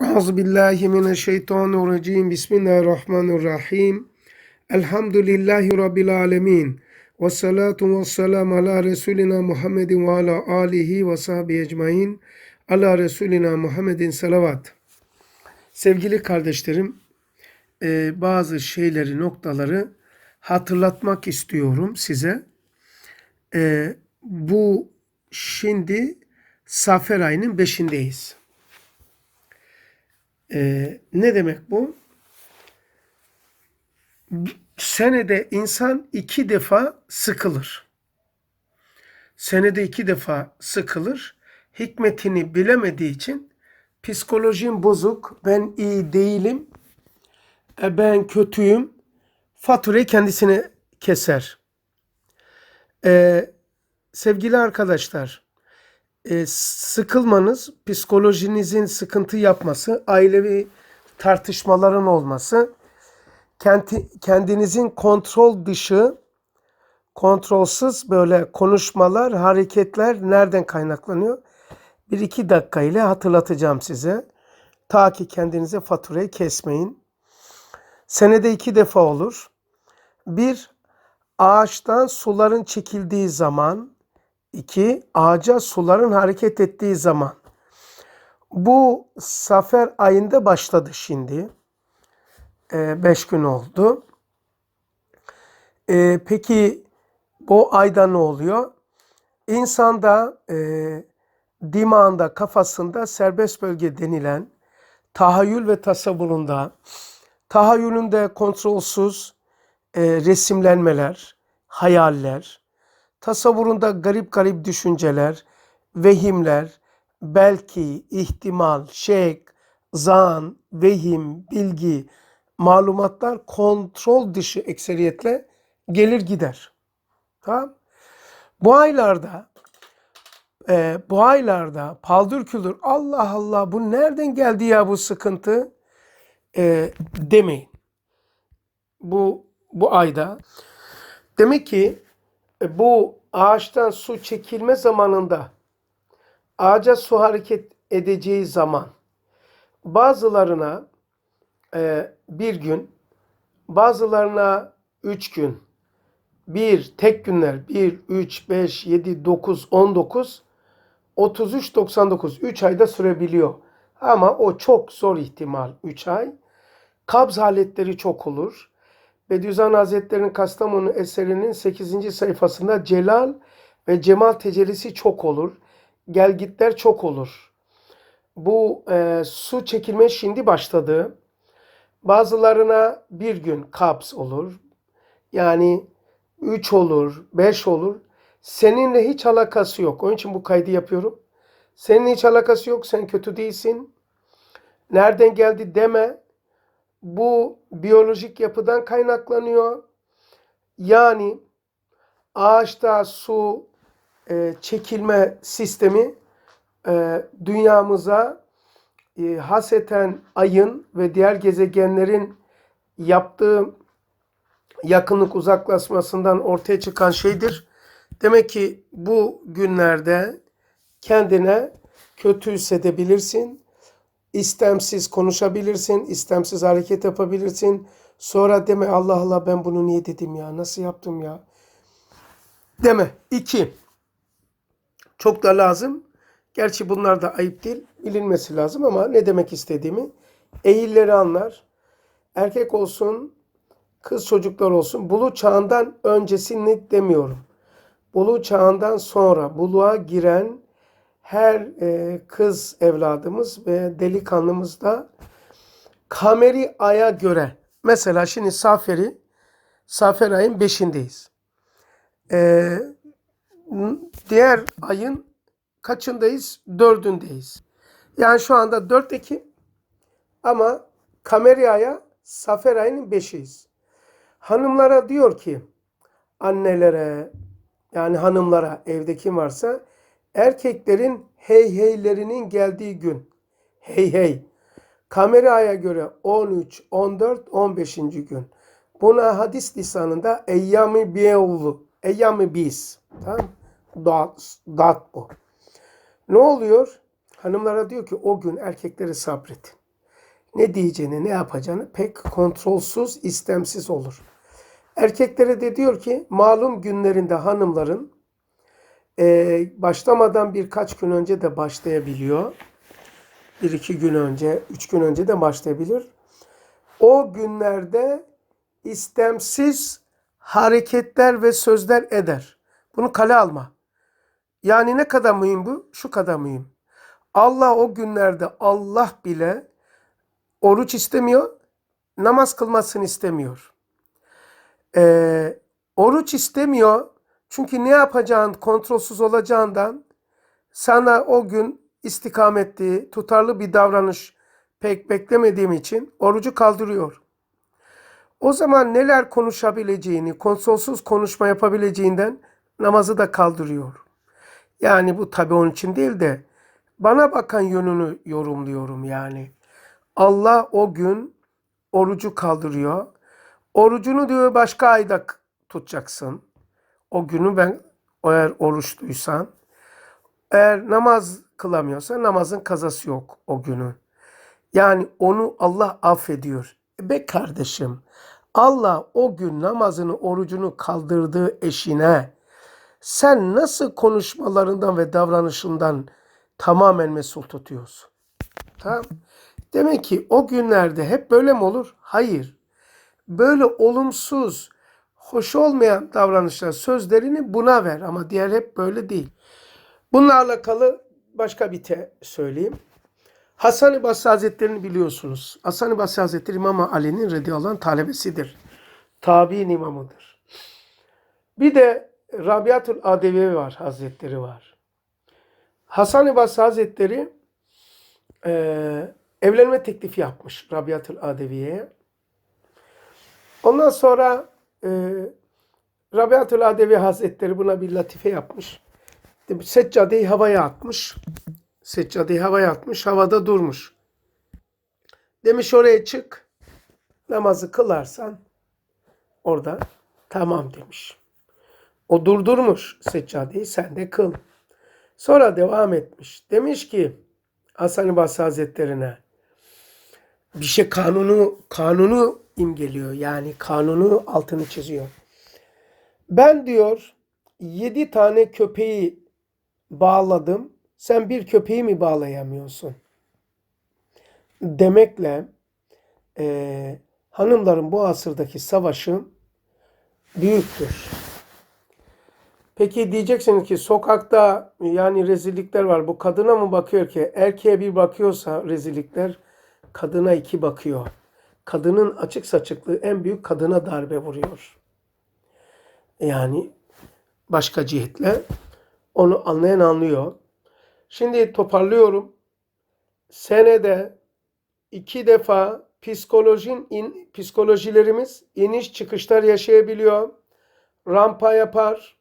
Euzu billahi mineşşeytanirracim. Bismillahirrahmanirrahim. Elhamdülillahi rabbil alamin. Ve salatu ve selam ala Resulina Muhammedin ve ala alihi ve sahbihi ecmain. Ala Resulina Muhammedin salavat. Sevgili kardeşlerim, e, bazı şeyleri, noktaları hatırlatmak istiyorum size. E, bu şimdi Safer ayının beşindeyiz. Ee, ne demek bu? Senede insan iki defa sıkılır. Senede iki defa sıkılır. Hikmetini bilemediği için psikolojim bozuk, ben iyi değilim, e, ben kötüyüm, faturayı kendisine keser. Ee, sevgili arkadaşlar, e, sıkılmanız, psikolojinizin sıkıntı yapması, ailevi tartışmaların olması, kendi, kendinizin kontrol dışı, kontrolsüz böyle konuşmalar, hareketler nereden kaynaklanıyor? Bir iki dakika ile hatırlatacağım size. Ta ki kendinize faturayı kesmeyin. Senede iki defa olur. Bir, ağaçtan suların çekildiği zaman, İki, ağaca suların hareket ettiği zaman. Bu Safer ayında başladı şimdi. E, beş gün oldu. E, peki bu ayda ne oluyor? İnsanda e, dimağında, kafasında serbest bölge denilen tahayyül ve tasavvurunda, tahayyülünde kontrolsüz e, resimlenmeler, hayaller, tasavvurunda garip garip düşünceler, vehimler, belki, ihtimal, şek, zan, vehim, bilgi, malumatlar kontrol dışı ekseriyetle gelir gider. Tamam? Bu aylarda e, bu aylarda paldır küldür Allah Allah bu nereden geldi ya bu sıkıntı e, demeyin. Bu bu ayda demek ki bu ağaçtan su çekilme zamanında ağaca su hareket edeceği zaman bazılarına e, bir gün bazılarına üç gün bir tek günler 1, 3, 5, 7, 9, 19 33, 99 3 ayda sürebiliyor. Ama o çok zor ihtimal 3 ay. Kabz haletleri çok olur. Bediüzzaman Hazretleri'nin Kastamonu eserinin 8. sayfasında celal ve cemal tecellisi çok olur. Gelgitler çok olur. Bu e, su çekilme şimdi başladı. Bazılarına bir gün kaps olur. Yani üç olur, beş olur. Seninle hiç alakası yok. Onun için bu kaydı yapıyorum. Senin hiç alakası yok. Sen kötü değilsin. Nereden geldi deme bu biyolojik yapıdan kaynaklanıyor. Yani ağaçta su e, çekilme sistemi e, dünyamıza e, haseten ayın ve diğer gezegenlerin yaptığı yakınlık uzaklaşmasından ortaya çıkan şeydir. Demek ki bu günlerde kendine kötü hissedebilirsin istemsiz konuşabilirsin, istemsiz hareket yapabilirsin. Sonra deme Allah Allah ben bunu niye dedim ya, nasıl yaptım ya. Deme. İki. Çok da lazım. Gerçi bunlar da ayıp değil, bilinmesi lazım ama ne demek istediğimi eğilleri anlar. Erkek olsun, kız çocuklar olsun. Bulu çağından öncesini demiyorum. Bulu çağından sonra buluğa giren her e, kız evladımız ve delikanlımız da kameri aya göre mesela şimdi Saferi Safer ayın beşindeyiz. Ee, diğer ayın kaçındayız? Dördündeyiz. Yani şu anda 4 Ekim ama kameri aya Safer ayının beşiyiz. Hanımlara diyor ki annelere yani hanımlara evde kim varsa Erkeklerin hey heylerinin geldiği gün. Hey hey. Kameraya göre 13, 14, 15. gün. Buna hadis lisanında eyyami biyevlu. Eyyami biz. Tamam Dat, dat bu. Ne oluyor? Hanımlara diyor ki o gün erkekleri sabretin. ne diyeceğini, ne yapacağını pek kontrolsüz, istemsiz olur. Erkeklere de diyor ki malum günlerinde hanımların e, başlamadan birkaç gün önce de başlayabiliyor. Bir iki gün önce, üç gün önce de başlayabilir. O günlerde istemsiz hareketler ve sözler eder. Bunu kale alma. Yani ne kadar mühim bu? Şu kadar mühim. Allah o günlerde Allah bile oruç istemiyor, namaz kılmasını istemiyor. Ee, oruç istemiyor çünkü ne yapacağın kontrolsüz olacağından sana o gün istikametli, tutarlı bir davranış pek beklemediğim için orucu kaldırıyor. O zaman neler konuşabileceğini, kontrolsüz konuşma yapabileceğinden namazı da kaldırıyor. Yani bu tabi onun için değil de bana bakan yönünü yorumluyorum yani. Allah o gün orucu kaldırıyor. Orucunu diyor başka ayda tutacaksın. O günü ben eğer oruçluysan. Eğer namaz kılamıyorsa namazın kazası yok o günü. Yani onu Allah affediyor. Be kardeşim Allah o gün namazını orucunu kaldırdığı eşine sen nasıl konuşmalarından ve davranışından tamamen mesul tutuyorsun? Tamam. Demek ki o günlerde hep böyle mi olur? Hayır. Böyle olumsuz, hoş olmayan davranışlar, sözlerini buna ver ama diğer hep böyle değil. Bununla alakalı başka bir te söyleyeyim. Hasan-ı Basri Hazretleri'ni biliyorsunuz. Hasan-ı Basri Hazretleri İmam Ali'nin radıyallahu anh talebesidir. Tabi'in imamıdır. Bir de Rabiatul Adevi var, Hazretleri var. Hasan-ı Basri Hazretleri eee, evlenme teklifi yapmış Rabiatul Adeviye'ye. Ondan sonra eee Rabiatul Adevi Hazretleri buna bir latife yapmış. Seccadeyi havaya atmış. Seccadeyi havaya atmış. Havada durmuş. Demiş oraya çık. Namazı kılarsan orada tamam demiş. O durdurmuş seccadeyi sen de kıl. Sonra devam etmiş. Demiş ki Hasan-ı Basri Hazretlerine bir şey kanunu kanunu imgeliyor. Yani kanunu altını çiziyor. Ben diyor yedi tane köpeği bağladım. Sen bir köpeği mi bağlayamıyorsun? Demekle eee, hanımların bu asırdaki savaşı büyüktür. Peki diyeceksiniz ki sokakta yani rezillikler var. Bu kadına mı bakıyor ki? Erkeğe bir bakıyorsa rezillikler kadına iki bakıyor. Kadının açık saçıklığı en büyük kadına darbe vuruyor. Yani başka cihetle onu anlayan anlıyor. Şimdi toparlıyorum. Senede iki defa psikolojin in, psikolojilerimiz iniş çıkışlar yaşayabiliyor. Rampa yapar.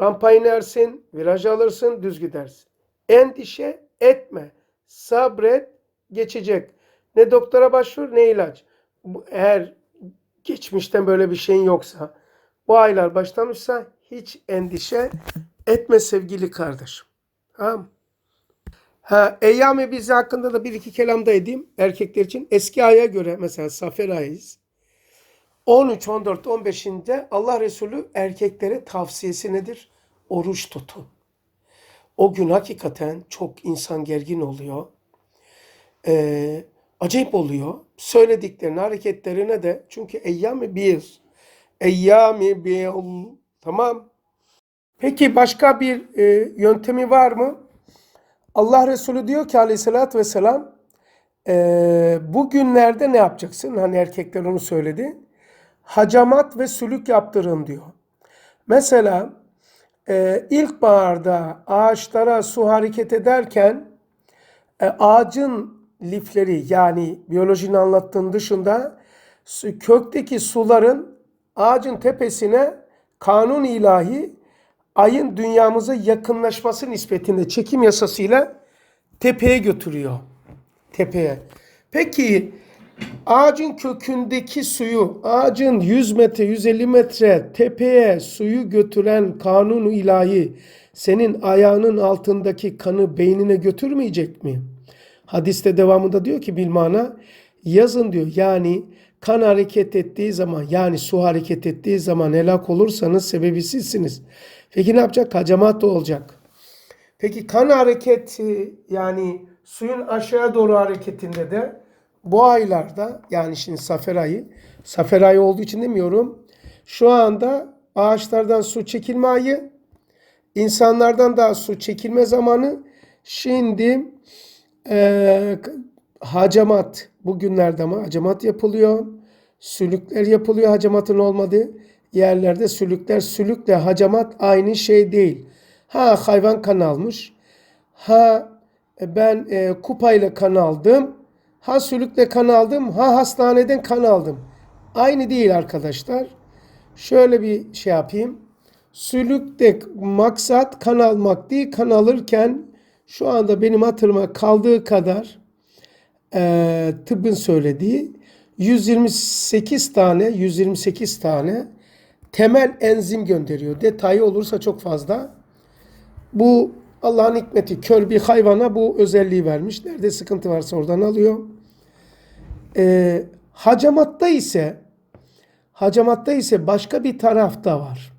Rampa inersin, viraj alırsın, düz gidersin. Endişe etme. Sabret, geçecek. Ne doktora başvur ne ilaç. Eğer geçmişten böyle bir şeyin yoksa, bu aylar başlamışsa hiç endişe etme sevgili kardeşim. Tamam. Ha, Eyyam-ı Bizi hakkında da bir iki kelam da edeyim erkekler için. Eski aya göre mesela Safer ayıyız. 13, 14, 15'inde Allah Resulü erkeklere tavsiyesi nedir? Oruç tutun. O gün hakikaten çok insan gergin oluyor. Ee, acayip oluyor. Söylediklerine, hareketlerine de çünkü eyyam-ı bir, eyyam-ı bir, tamam. Peki başka bir e, yöntemi var mı? Allah Resulü diyor ki aleyhissalatü vesselam e, bu günlerde ne yapacaksın? Hani erkekler onu söyledi. Hacamat ve sülük yaptırın diyor. Mesela e, ilkbaharda ağaçlara su hareket ederken e, ağacın lifleri yani biyolojinin anlattığın dışında kökteki suların ağacın tepesine kanun ilahi ayın dünyamıza yakınlaşması nispetinde çekim yasasıyla tepeye götürüyor. Tepeye. Peki ağacın kökündeki suyu, ağacın 100 metre, 150 metre tepeye suyu götüren kanun ilahi senin ayağının altındaki kanı beynine götürmeyecek mi? Hadiste devamında diyor ki bilmana Yazın diyor yani kan hareket ettiği zaman yani su hareket ettiği zaman helak olursanız sebebi sizsiniz. Peki ne yapacak? Hacamat olacak. Peki kan hareketi yani suyun aşağıya doğru hareketinde de bu aylarda yani şimdi safer ayı, safer ayı olduğu için demiyorum. Şu anda ağaçlardan su çekilme ayı, insanlardan daha su çekilme zamanı. Şimdi eee hacamat bugünlerde ama hacamat yapılıyor. Sülükler yapılıyor hacamatın olmadığı yerlerde sülükler. Sülükle hacamat aynı şey değil. Ha hayvan kan almış. Ha ben e, kupayla kan aldım. Ha sülükle kan aldım. Ha hastaneden kan aldım. Aynı değil arkadaşlar. Şöyle bir şey yapayım. Sülükte maksat kan almak değil. Kan alırken şu anda benim hatırıma kaldığı kadar e, tıbbın söylediği 128 tane 128 tane temel enzim gönderiyor. Detayı olursa çok fazla. Bu Allah'ın hikmeti. Kör bir hayvana bu özelliği vermiş. Nerede sıkıntı varsa oradan alıyor. E, hacamatta ise hacamatta ise başka bir taraf da var.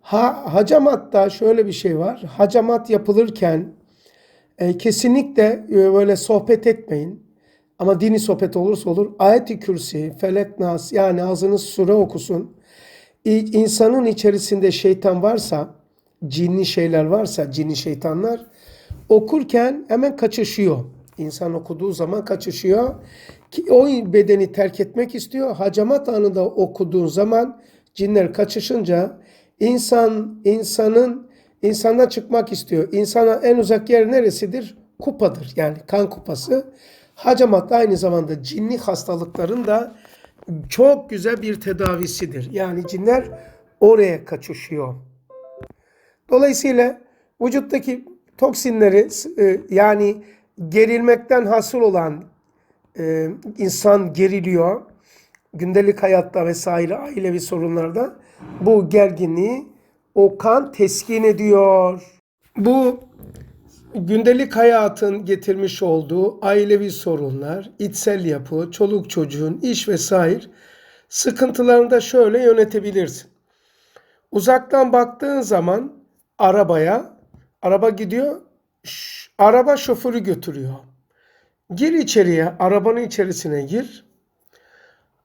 Ha, hacamatta şöyle bir şey var. Hacamat yapılırken e, kesinlikle e, böyle sohbet etmeyin. Ama dini sohbet olursa olur. Ayet-i Kürsi, Felek Nas yani ağzınız sure okusun. İ- İnsanın içerisinde şeytan varsa, cinli şeyler varsa, cinli şeytanlar okurken hemen kaçışıyor. İnsan okuduğu zaman kaçışıyor. Ki o bedeni terk etmek istiyor. Hacamat anında okuduğun zaman cinler kaçışınca insan insanın insandan çıkmak istiyor. İnsana en uzak yer neresidir? Kupadır. Yani kan kupası. Hacamat da aynı zamanda cinli hastalıkların da çok güzel bir tedavisidir. Yani cinler oraya kaçışıyor. Dolayısıyla vücuttaki toksinleri e, yani gerilmekten hasıl olan e, insan geriliyor. Gündelik hayatta vesaire ailevi sorunlarda bu gerginliği o kan teskin ediyor. Bu gündelik hayatın getirmiş olduğu ailevi sorunlar, içsel yapı, çoluk çocuğun, iş vesaire sıkıntılarını da şöyle yönetebilirsin. Uzaktan baktığın zaman arabaya, araba gidiyor, araba şoförü götürüyor. Gir içeriye, arabanın içerisine gir.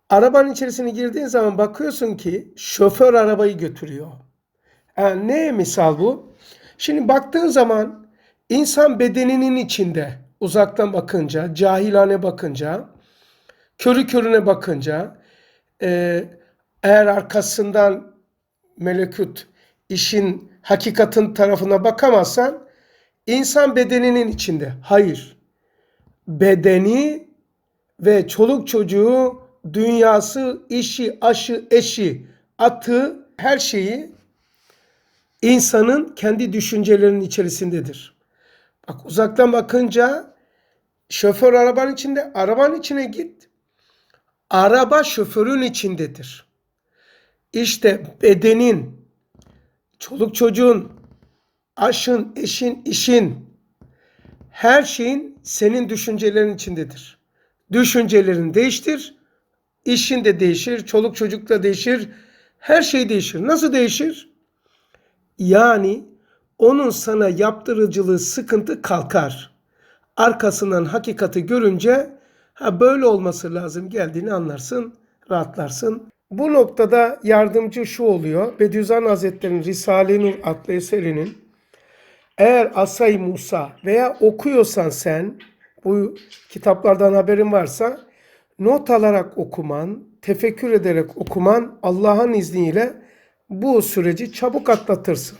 Arabanın içerisine girdiğin zaman bakıyorsun ki şoför arabayı götürüyor. Yani ne misal bu? Şimdi baktığın zaman insan bedeninin içinde uzaktan bakınca, cahilane bakınca, körü körüne bakınca, e, eğer arkasından melekut işin hakikatin tarafına bakamazsan insan bedeninin içinde. Hayır. Bedeni ve çoluk çocuğu, dünyası, işi, aşı, eşi, atı, her şeyi insanın kendi düşüncelerinin içerisindedir. Bak uzaktan bakınca şoför arabanın içinde, arabanın içine git. Araba şoförün içindedir. İşte bedenin, çoluk çocuğun, aşın, eşin, işin, her şeyin senin düşüncelerin içindedir. Düşüncelerini değiştir, işin de değişir, çoluk çocuk da değişir, her şey değişir. Nasıl değişir? Yani onun sana yaptırıcılığı sıkıntı kalkar. Arkasından hakikati görünce ha böyle olması lazım geldiğini anlarsın, rahatlarsın. Bu noktada yardımcı şu oluyor. Bediüzzaman Hazretleri'nin Risale-i Nur adlı eserinin eğer Asay Musa veya okuyorsan sen bu kitaplardan haberin varsa not alarak okuman, tefekkür ederek okuman Allah'ın izniyle bu süreci çabuk atlatırsın.